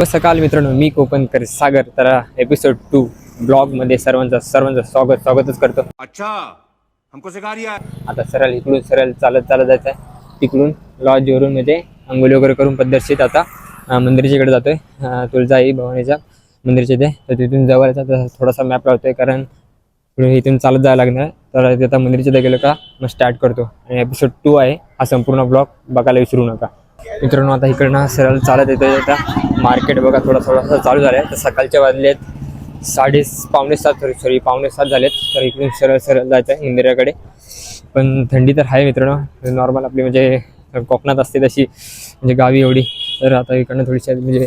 शुभ सकाळ मित्रांनो मी कोकणकर सागर तर एपिसोड टू ब्लॉगमध्ये सर्वांचं सर्वांचं स्वागत स्वागतच करतो. अच्छा हमको सिखा रिया आता सरळ इकडून सरळ चालत चालत जायचं आहे तिकडून लॉजवरून म्हणजे आंघोळी वगैरे करून पद्धतशीर आता मंदिराच्या इकडे जातोय. तुळजाई भवानीच्या मंदिरच्या इथे. तर तिथून जवळचा तर थोडासा मॅप लावतोय कारण इथून चालत जायला लागणार. तर आता मंदिरच्या इथे गेलो का मग स्टार्ट करतो. आणि एपिसोड टू आहे हा संपूर्ण ब्लॉग बघायला विसरू नका. मित्रांनो आता इकडनं सरळ चालत येतो आता मार्केट बघा थोडा थोडासा चालू झालं आहे तर सकाळच्या वाजलेत साडे पावणे सात सॉरी सॉरी पावणे सात झालेत. तर इकडून सरळ सरळ जायचं आहे मंदिराकडे पण थंडी तर आहे मित्रांनो. नॉर्मल आपली म्हणजे कोकणात असते तशी म्हणजे गावी एवढी. तर आता इकडनं थोडीशी म्हणजे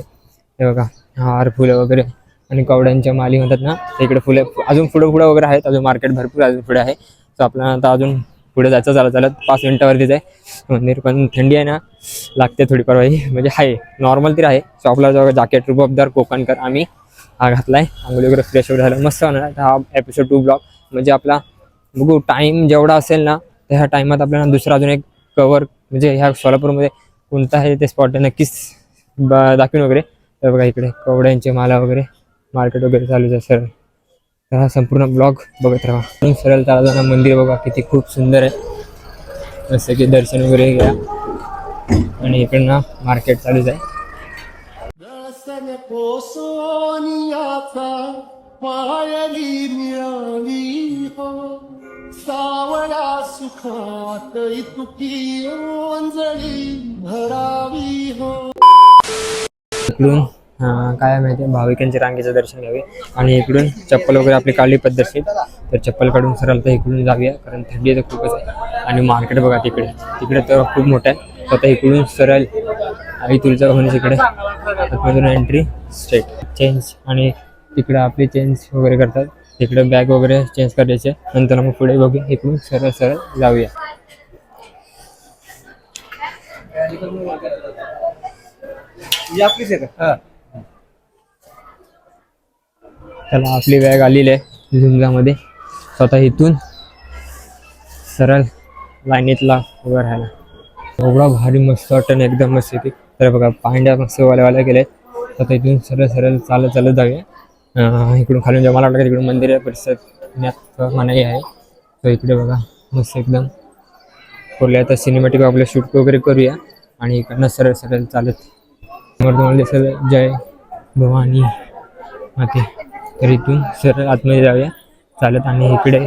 हे बघा हार फुलं वगैरे आणि कवड्यांच्या माली म्हणतात ना इकडे फुलं अजून पुढं फुडं वगैरे आहेत. अजून मार्केट भरपूर अजून पुढे आहे. तर आपल्याला आता अजून पुढे जायचं चालत चालत पाच मिनिटावरतीच आहे. हो, मंदिर पण थंडी आहे ना लागते थोडीफार बाई. म्हणजे आहे नॉर्मल तरी आहे. शॉपला जाऊ जॅकेट रुबाबदार कोकणकर आम्ही हा घातलाय. आंघोळी वगैरे फ्रेश वगैरे झालं मस्त होणार हा एपिसोड टू ब्लॉग म्हणजे आपला बघू टाईम जेवढा असेल ना तर ह्या टाईमात आपल्याला दुसरा अजून एक कवर म्हणजे ह्या सोलापूरमध्ये कोणता आहे ते स्पॉट नक्कीच दाखवीन वगैरे. तर बघा इकडे कवड्यांचे माला वगैरे मार्केट वगैरे चालूच आहे सर तर हा संपूर्ण ब्लॉग बघत राहा. सरळ चालताना मंदिर बघा किती खूप सुंदर आहे. जसं की दर्शन वगैरे घ्या. आणि इकडनं मार्केट चालूच आहे हो. सावळ्या सुखात इतुकी ओंजळी भरावी हो. काय माहिती भाविकांचे रांगेचं दर्शन घ्यावे. आणि इकडून चप्पल वगैरे आपली काढली पद्धतशीर. तर चप्पल काढून सरळ तर इकडून जाऊया कारण थंडी तर खूपच आहे. आणि मार्केट बघा तिकडे. तिकडे तर खूप मोठं आहे. तर आता इकडून सरळ आई तुलचा म्हणजे इकडे. आतमधून एंट्री स्ट्रेट चेंज आणि तिकडे आपली चेंज वगैरे करतात. तिकडे बॅग वगैरे चेंज करायचे. नंतर मग पुढे बघूया इकडून सरळ सरळ जाऊया. त्याला आपली बॅग आलेली आहे झुंजामध्ये. स्वतः इथून सरळ लाईनीतला उभं राहायला. एवढा भारी मस्त वाटतं ना एकदम मस्त येते तर बघा पांड्या मस्त वाल्या गेले स्वतः इथून सरळ सरळ चालत चालत जाऊया. इकडून खालून जेव्हा मला वाटलं इकडून तिकडून मंदिर आहे परिसर मनाई आहे. तर इकडे बघा मस्त एकदम खोलले आता सिनेमॅटिक आपलं शूट वगैरे करूया आणि इकडनं सरळ सरळ चालत. समोर तुम्हाला दिसेल जय भवानी माते. तर इथून सरळ आतमध्ये जाऊया. चालत आणि इकडे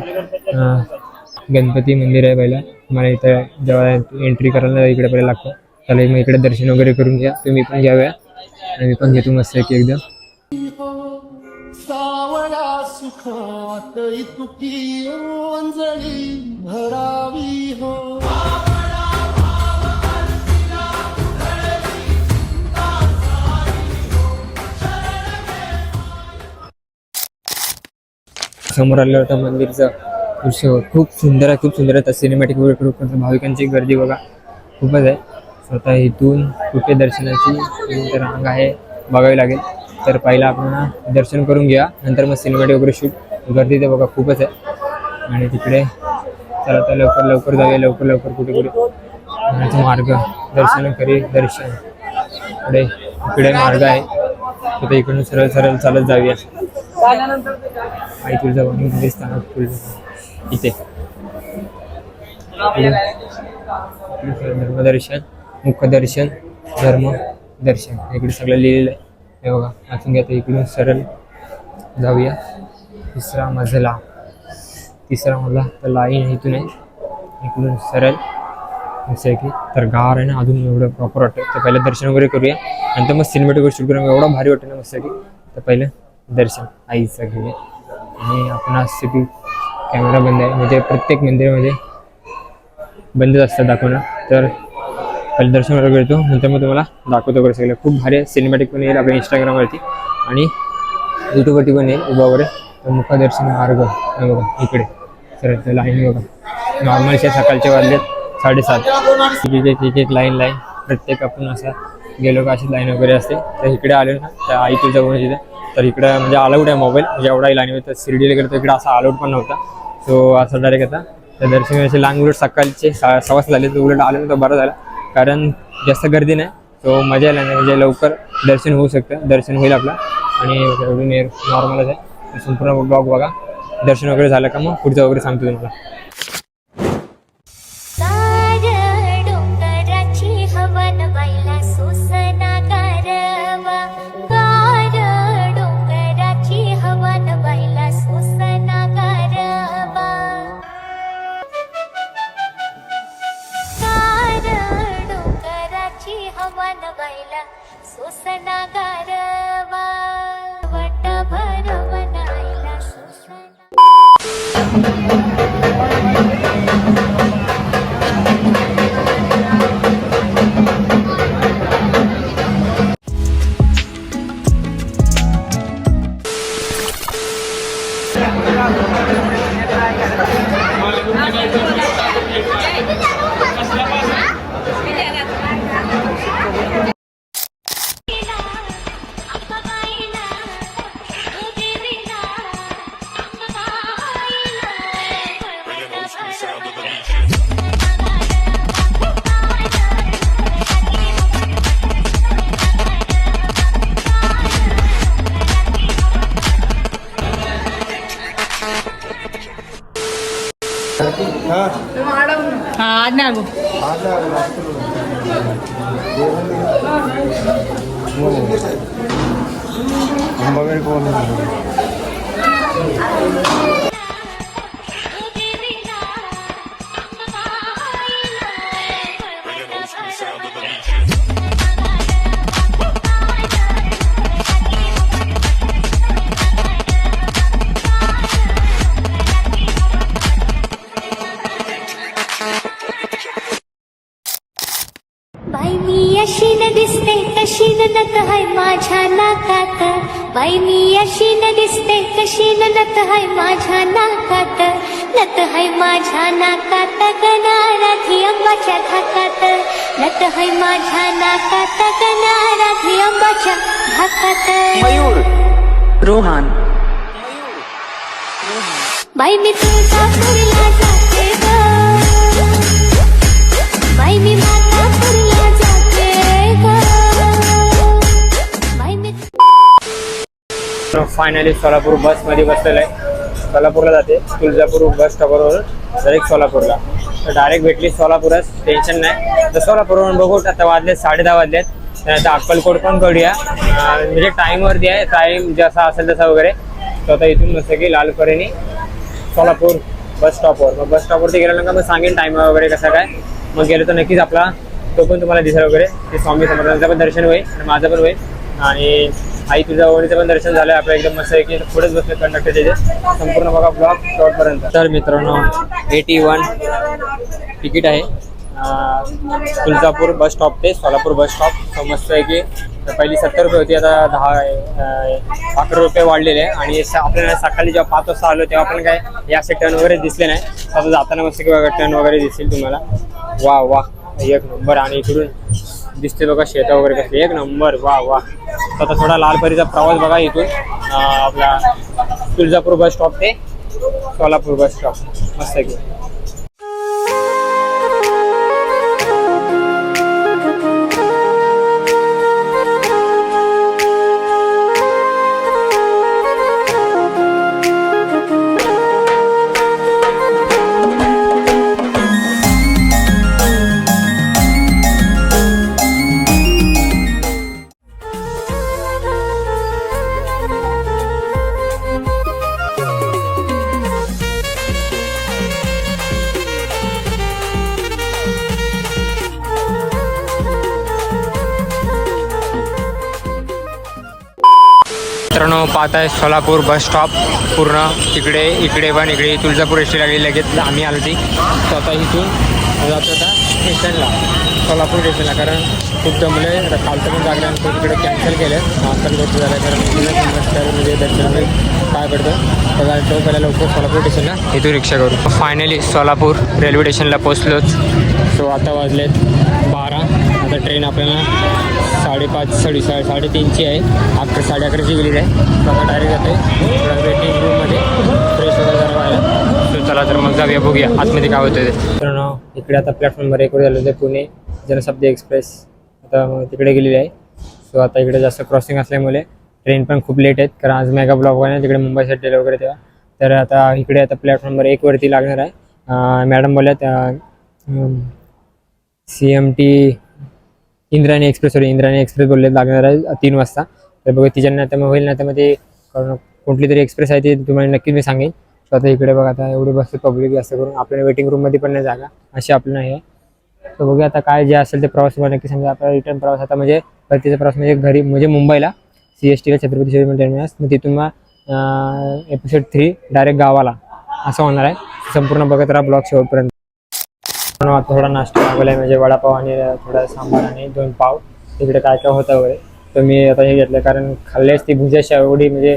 गणपती मंदिर आहे पहिला. मला इथं जेव्हा एंट्री करायला इकडे पहिला लागतं. त्याला मग इकडे दर्शन वगैरे करून घ्या. तुम्ही पण घ्याव्या आणि मी पण घेतो मस्त की एकदम. सावळा सुखात भरावी हो. समोर आलं होतं मंदिरचं दृश्य खूप सुंदर आहे खूप सुंदर आहे. तर सिनेमॅटिक वगैरे भाविकांची गर्दी बघा. खूपच आहे. स्वतः इथून कुठे दर्शनाची रांग आहे बघावी लागेल. तर पहिला आपण दर्शन करून घ्या नंतर मग सिनेमॅटिक वगैरे शूट गर्दी ते बघा खूपच आहे. आणि तिकडे चला तर लवकर लवकर जाऊया. लवकर लवकर कुठे कुठे? मार्ग? दर्शन करी दर्शन. पुढे इकडे मार्ग आहे. तिथे इकडून सरळ सरळ चालत जाऊया. आई तुळजा मध्ये स्थानात तुळजा इथे. धर्मदर्शन मुखदर्शन धर्म दर्शन इकडे सगळं लिहिलेलं आहे. हे बघा वाचून घ्या तर इकडून सरळ जाऊया. तिसरा मजला. तिसरा मजला तर लाईन इथून. आहे इकडून सरळ. असं आहे की तर गार आहे ना अजून एवढं प्रॉपर वाटतं तर पहिलं दर्शन वगैरे करूया. नंतर मग सिनेमॅटिक शूट करूया. एवढं भारी वाटतं ना मस्त की. तर पहिलं दर्शन आईचं घेऊया आणि आपण की कॅमेरा बंद आहे. म्हणजे प्रत्येक मंदिरामध्ये बंदच असतं दाखवणं. तर पहिले दर्शन वगैरे करतो नंतर मग तुम्हाला दाखवतो वगैरे सगळं. खूप भारी सिनेमॅटिक पण येईल आपल्या इंस्टाग्रामवरती आणि यूट्यूबवरती पण येईल. उभा वगैरे. तर मुखदर्शन मार्ग बघा इकडे. तर लाईन बघा. नॉर्मलच्या सकाळच्या वाजल्यात साडेसात. तिथे तिथे एक लाईन लाईन प्रत्येक आपण असं गेलो का अशी लाईन वगैरे असते. तर इकडे आलो ना तर आई तुझ्या तिथे तर इकडं म्हणजे अलाउड आहे मोबाईल म्हणजे एवढा लाईन तर शिर्डीला गेलं तर इकडं असा अलाउड पण नव्हता. सो असं डायरेक्ट आता. तर दर्शन असे लांग उलट सकाळचे सा सहा झाले. तर उलट आले तर बरं झालं. कारण जास्त गर्दी नाही. सो मजा येईल म्हणजे लवकर दर्शन होऊ शकतं. दर्शन होईल आपलं. आणि एवढी नॉर्मलच आहे. संपूर्ण ब्लॉग बघा. दर्शन वगैरे झालं का मग? पुढचं वगैरे सांगतो तुम्हाला. हा आज नाही आलो बाई माझ्या नाकात. बाई मी अशी न दिसते कशी न नत हाय माझ्या नाकात. नत हाय माझ्या नाकात गणाराधी अंबाच्या धाकात नत हाय माझ्या नाकात गणाराधी अंबाच्या धाकात मयूर. रोहान. बाई मी तुळजापूरला जाते ग. बाई मी फायनली सोलापूर बसमध्ये बसलेलं आहे. सोलापूरला जाते. तुळजापूर बस स्टॉपवरून डायरेक्ट सोलापूरला. तर डायरेक्ट भेटली सोलापूरच. टेन्शन नाही. तर सोलापूरवरून बघू आता वाजले साडे दहा वाजलेत. तर आता अक्कलकोट पण करूया. म्हणजे टाईमवरती आहे. टाईम जसा असेल तसा वगैरे. तर आता इथून मस्त की लालपरीने सोलापूर बस स्टॉपवर मग बस स्टॉपवरती गेल्यानंतर मग सांगेन टाईम वगैरे कसं काय. मग गेलो तर नक्कीच आपला तो पण तुम्हाला दिसेल वगैरे. ते स्वामी समर्थांचं पण दर्शन होईल आणि माझं पण होईल. आणि आई तुझ्या ओळीचं पण दर्शन झालं आपलं एकदम मस्त आहे की पुढेच बसले कंडक्टरचे जे संपूर्ण बघा ब्लॉक शॉर्टपर्यंत तर मित्रांनो एटी वन तिकीट आहे तुळजापूर बस स्टॉप ते सोलापूर बस स्टॉप मस्त आहे की पहिली सत्तर रुपये होती आता दहा अकरा रुपये वाढलेले आहे. आणि स- आपल्याला सकाळी जेव्हा पाच वाजता आलो तेव्हा पण काय या असे टर्न वगैरे दिसले नाही. आता जाताना मस्त किंवा टर्न वगैरे दिसतील तुम्हाला. वा वा एक नंबर आणि इकडून दिसते बघा शेता वगैरे कसली. एक नंबर वा वा. आता थोडा लालपरीचा प्रवास बघा इथून. आपला तुळजापूर बस स्टॉप ते सोलापूर बस स्टॉप मस्त की. आहे सोलापूर बस स्टॉप पूर्ण तिकडे इकडे पण इकडे तुळजापूर एसटी लागली लगेच आम्ही आलो ती. तर आता इथून जातो आता स्टेशनला सोलापूर स्टेशनला. कारण खूप जमले आता कालचं पण लागल्यानंतर तिकडे कॅन्सल केलं आता गोष्ट झालं कारण म्हणजे दर्शन काय पडतं. तर तो पहिला लवकर सोलापूर स्टेशनला. इथून रिक्षा करू. फायनली सोलापूर रेल्वे स्टेशनला पोचलोच सो आता वाजलेत बारा. आता ट्रेन आपल्याला साडेपाच साडे साडे साडेतीनची आहे. अकरा साडे अकराची गेलेली आहे आता डायरेक्ट जाते वेटिंग रूममध्ये फ्रेश वगैरे व्हायला चला तर मग जाऊया बघूया. आतमध्ये काय होतं ते. इकडे आता प्लॅटफॉर्मवर एक झालं होतं पुणे जनशताब्दी एक्सप्रेस आता मग तिकडे गेलेली आहे. सो आता इकडे जास्त क्रॉसिंग असल्यामुळे ट्रेन पण खूप लेट आहेत. कारण आज मेगा ब्लॉक आहे. तिकडे मुंबई सेटल वगैरे तेव्हा. तर आता इकडे आता प्लॅटफॉर्म नंबर एकवरती लागणार आहे. Madam बोलल्यात C M T Indrayani express sorry Indrayani express बोलले लागणार आहे तीन वाजता. तर बघा तिच्या आता मग होईल ना तर मग ते कुठली तरी एक्सप्रेस आहे ती तुम्हाला नक्कीच मी सांगेन. सो आता इकडे बघा आता एवढी बसते पब्लिक जास्त करून आपल्याला वेटिंग रूममध्ये पण नाही जागा अशी आपलं नाही आहे. तर बघूया आता काय जे असेल ते प्रवास तुम्हाला नक्की समजा आपला रिटर्न प्रवास आता म्हणजे परतीचा प्रवास म्हणजे घरी म्हणजे मुंबईला सी एस टीला छत्रपती शिवाजी टर्मिनस मग तिथून मग एपिसोड थ्री डायरेक्ट गावाला. असं होणार आहे. संपूर्ण बघत राहा ब्लॉग शेवटपर्यंत. आता थोडा नाश्ता मागवला आहे म्हणजे वडापाव आणि थोडा सांबार आणि दोन पाव. तिकडे काय काय होतं वगैरे. तर मी आता हे घेतलं कारण खाल्ल्यास ती भुजाशी एवढी म्हणजे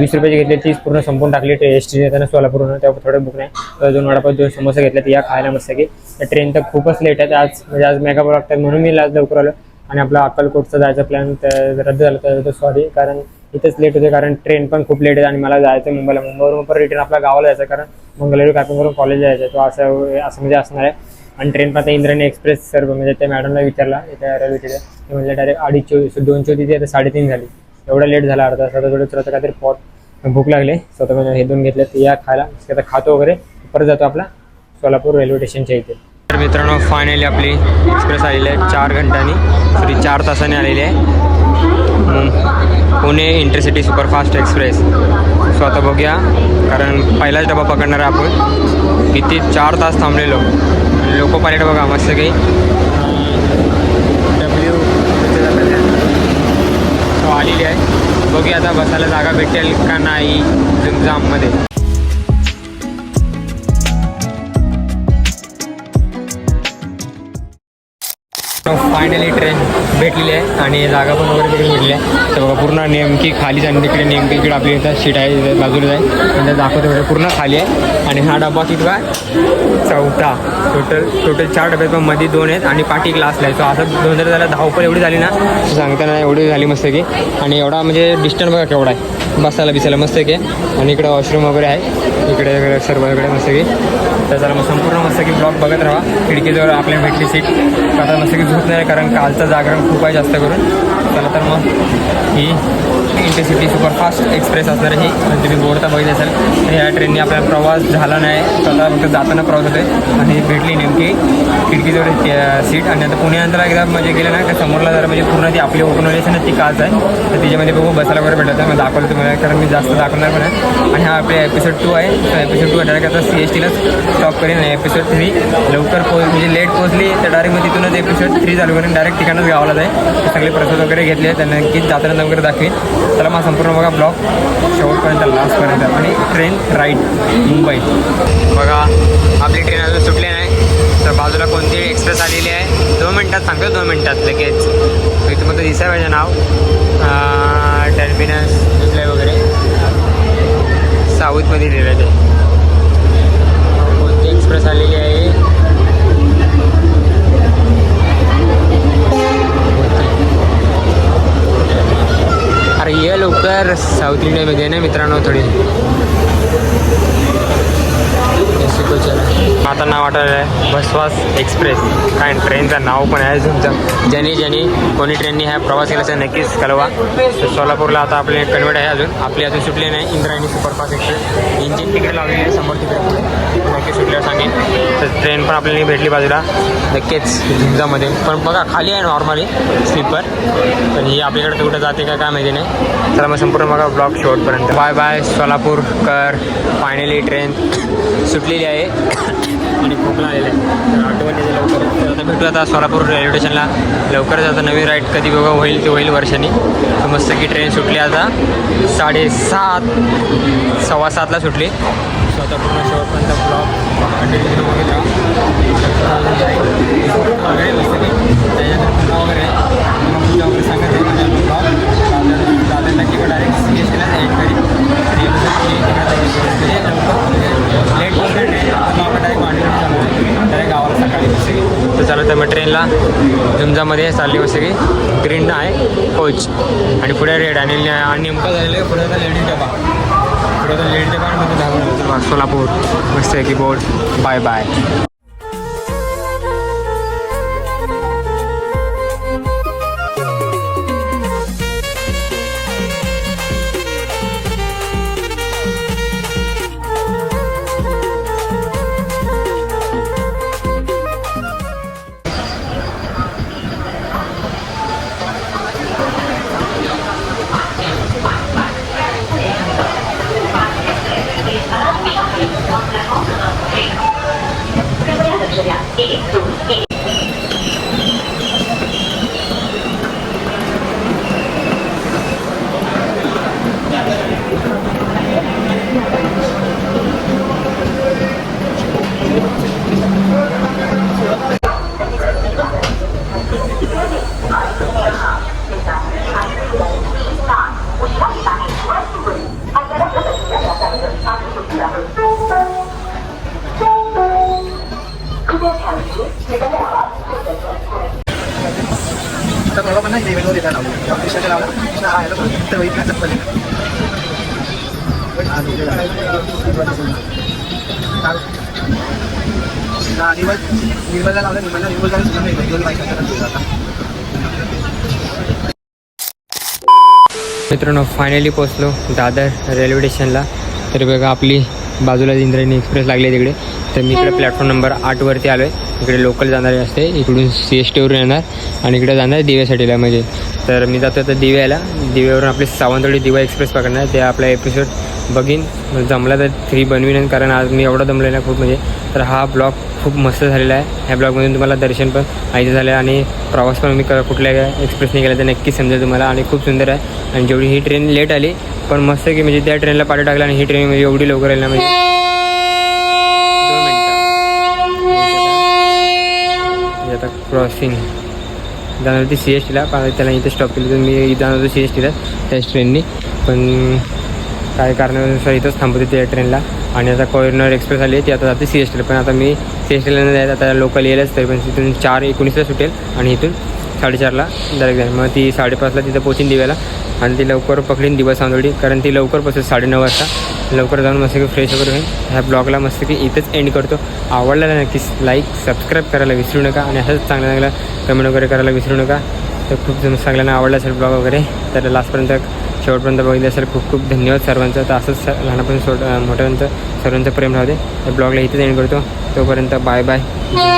वीस रुपयाची घेतली तीच पूर्ण संपून टाकली टेस्टी त्यांना येताना त्यावर तेव्हा थोडं बुक नाही. दोन वडापाव दोन समोसे घेतले तर या खायला मस्त की ट्रेन तर खूपच लेट आहे आज म्हणजे आज मेगा लागतात म्हणून मी लाज लवकर आलो. आणि आपला अक्कलकोटचा जायचा प्लॅन रद्द झाला तर सॉरी कारण इथंच लेट होते कारण ट्रेन पण खूप लेट आहे आणि मला जायचं आहे मुंबईला. मुंबईवरून पण रिटर्न आपल्या गावाला जायचं कारण मंगळवारी कापून कॉलेज जायचं तो असं असं म्हणजे असणार आहे. आणि ट्रेन पण आता इंद्रायणी एक्सप्रेस सर म्हणजे त्या मॅडमला विचारला त्या रेल्वे ते म्हणजे डायरेक्ट अडीच चोवीस दोन चोवीस आता साडेतीन झाली. एवढा लेट झाला अर्धा तास थोडं थोडं काहीतरी पॉट भूक लागले. स्वतः म्हणजे हे दोन घेतले तर या खायला. आता खातो वगैरे. परत जातो आपला सोलापूर रेल्वे स्टेशनच्या इथे. तर मित्रांनो फायनली आपली एक्सप्रेस आलेली आहे. चार घंट्यानी सॉरी चार तासाने आलेली आहे. Pune intercity superfast express. So आता बघूया कारण पहिलाच डबा पकडणार आहे आपण. किती चार तास थांबलेलो. लोको पायलट बघा मस्त काही. डब्ल्यू सो आलेली आहे. बघूया आता बसायला जागा भेटेल का नाही झुमझाममध्ये. फायनली ट्रेन भेटलेली आहे आणि जागा पण वगैरे तिकडे भेटली आहे. तर बघा पूर्ण नेमकी खाली आणि तिकडे नेमकी इकडे आपली इथं सीट आहे बाजूला आहे आणि दाखवतो वगैरे पूर्ण खाली आहे. आणि हा डबा किती काय चौथा. टोटल टोटल चार डबे पण मध्ये दोन आहेत आणि पाठी ग्लासला आहे. सो असं दोन जर झाला धावपळ एवढी झाली ना. सांगताना एवढी झाली मस्त की. आणि एवढा म्हणजे डिस्टन्स बघा केवढा आहे. बसायला बिसायला मस्त की आणि इकडे वॉशरूम वगैरे आहे. इकडे वगैरे सर्व वगैरे मस्त की त्याचा मग संपूर्ण मस्त की ब्लॉग बघत राहा. खिडकीजवळ आपल्या भेटली सीट आता मस्त की झोप नाही कारण कालचं जागरण खूप आहे जास्त करून. चला तर मग ही इंटरसिटी सुपरफास्ट एक्सप्रेस असणार ही. म्हणजे तुम्ही बोर्ड तर बघितलं असेल. या ट्रेनने आपला प्रवास झाला नाही. स्वतः फक्त जाताना प्रवास होते आणि भेटली नेमकी खिडकीजवळ सीट. आणि आता पुण्यानंतर एकदा म्हणजे गेलं ना का समोरला जरा म्हणजे पूर्ण ती आपली ओपन आहे ती काच आहे. तर तिच्यामध्ये बघू बसायला वगैरे भेटत आहे मग दाखवलं तुम्हाला कारण मी जास्त दाखवणार पण आहे आणि हा आपले एपिसोड टू आहे. एपिसोड टू डायरेक्ट आता सी एस टीलाच स्टॉप करेन. आणि एपिसोड थ्री लवकर पोच म्हणजे लेट पोहोचली तर डायरेक्ट मग तिथूनच एपिसोड थ्री चालू करेन. डायरेक्ट ठिकाणच गावाला जाईल. सगळे प्रसाद वगैरे घेतले त्यांना नक्कीच जाताना वगैरे दाखवेन. त्याला मग संपूर्ण बघा ब्लॉग शेवटपर्यंत लास्टपर्यंत आणि ट्रेन राईट मुंबई. बघा आपली ट्रेन अजून सुटली नाही. तर बाजूला कोणती एक्सप्रेस आलेली आहे? दोन मिनटात सांगतो दोन मिनटात लगेच. तर इथं दिसाय पाहिजे नाव. टर्मिनस वगैरे? साऊथमध्ये लिहिलं आहे. ते कोणती एक्सप्रेस आलेली आहे अरे ये लवकर साऊथ इंडियामध्ये आहे ना मित्रांनो थोडी. आता नाव वाटलं आहे बसवास एक्सप्रेस. काय ट्रेनचं नाव पण आहे तुमचं. ज्यांनी ज्यांनी कोणी ट्रेननी हा प्रवास केला असेल नक्कीच कळवा. तर सोलापूरला आता आपले कन्वर्ट आहे अजून. आपली अजून सुटली नाही इंद्रायणी सुपरफास्ट एक्सप्रेस. इंजिन तिकडे लावलेली आहे समोर तिकडे. नक्की सुटल्यावर सांगेन. तर ट्रेन पण आपल्याला भेटली बाजूला. नक्कीच झिंजामध्ये पण बघा खाली आहे नॉर्मली स्लीपर पण ही आपल्याकडे कुठं जाते का काय माहिती नाही. तर मग संपूर्ण बघा ब्लॉक शेवटपर्यंत. बाय बाय सोलापूर कर. फायनली ट्रेन सुटलेली आहे. आणि खोकला आलेला आहे. तर आठवण लवकर. आता भेटू आता सोलापूर रेल्वे स्टेशनला लवकरच आता नवीन राईड कधी बघा होईल ते होईल वर्षांनी. मस्त की ट्रेन सुटली आता. साडेसात सव्वा सातला सुटली. सो आता पूर्ण शेवटपर्यंत ब्लॉग कंटिन्यू बघितला. वगैरे मस्त की त्याच्यानंतर पुन्हा वगैरे पूजा वगैरे सांगत आहे म्हणजे ब्लॉग दादा नक्की डायरेक्ट सी एस एड करी लेट ट्रेन आपण डायरेक्ट डायरेक्ट गावाला सकाळी तर चालू तर मग ट्रेनला झुंजामध्ये चालली मस्त की. ग्रीन आहे कोच. आणि पुढे रेड आणि आणि नेमकं झालेलं आहे पुढे आता लेडीज डबा. पुढे आता सोलापूर मस्त आहे की बोर्ड. बाय बाय हा लावलं दोन बाईक मित्रांनो फायनली पोचलो दादर रेल्वे स्टेशनला तर बघा आपली बाजूला इंद्रायणी एक्सप्रेस लागली तिकडे. तर मी इकडे प्लॅटफॉर्म नंबर आठवरती आलो आहे इकडे लोकल जाणारे असते. इकडून सी एस टीवरून येणार. आणि इकडे जाणार दिव्यासाठीला म्हणजे. तर मी जातो आता दिव्याला. दिव्यावरून आपली सावंतवाडी दिवा एक्सप्रेस पकडणार ते आपला एपिसोड बघीन. जमला तर थ्री बनवीन कारण आज मी एवढा दमलेला आहे खूप म्हणजे. तर हा ब्लॉग खूप मस्त झालेला आहे. ह्या ब्लॉगमधून तुम्हाला दर्शन पण माहिती झालं आहे आणि प्रवास पण मी क कुठल्या एक्सप्रेसने केला तर नक्की समजेल तुम्हाला आणि खूप सुंदर आहे. आणि जेवढी ही ट्रेन लेट आली पण मस्त की म्हणजे त्या ट्रेनला पाठी टाकला आणि ही ट्रेन म्हणजे एवढी लवकर आली ना म्हणजे. दोन मिनटं. आता क्रॉसिंग जाणार होती सी एस टीला पण त्याला इथे स्टॉप केलं तर मी जाणार होतो सी एस टीला त्याच ट्रेननी पण काही कारणानुसार इथंच थांबवते त्या ट्रेनला आणि आता कोयनर एक्सप्रेस आली ती आता जाते सी एस टीला पण आता मी सी एस टीला नाही जायचं आता लोकल येईलच तरी पण तिथून चार एकोणीसला सुटेल आणि इथून साडेचारला डायरेक्ट जाईल मग ती साडेपाचला तिथं पोचीन दिव्याला आणि ती लवकर पकडीन दिवस आंदोळी कारण ती लवकर बसेल साडेनऊ वाजता. लवकर जाऊन मस्त की फ्रेश वगैरे होईल. ह्या ब्लॉगला मस्त की इथंच एंड करतो. आवडला नक्कीच लाईक सबस्क्राईब करायला विसरू नका आणि असंच चांगलं चांगलं कमेंट वगैरे करायला विसरू नका. तर खूप जण सगळ्यांना आवडला असेल ब्लॉग वगैरे तर लास्टपर्यंत शेवटपर्यंत बघितलं असेल खूप खूप धन्यवाद सर्वांचं. तर असंच लहानपण सो सोड मोठ्यापर्यंत सर्वांचं प्रेम राहते तर ब्लॉगला इथेच एंड करतो. तोपर्यंत बाय बाय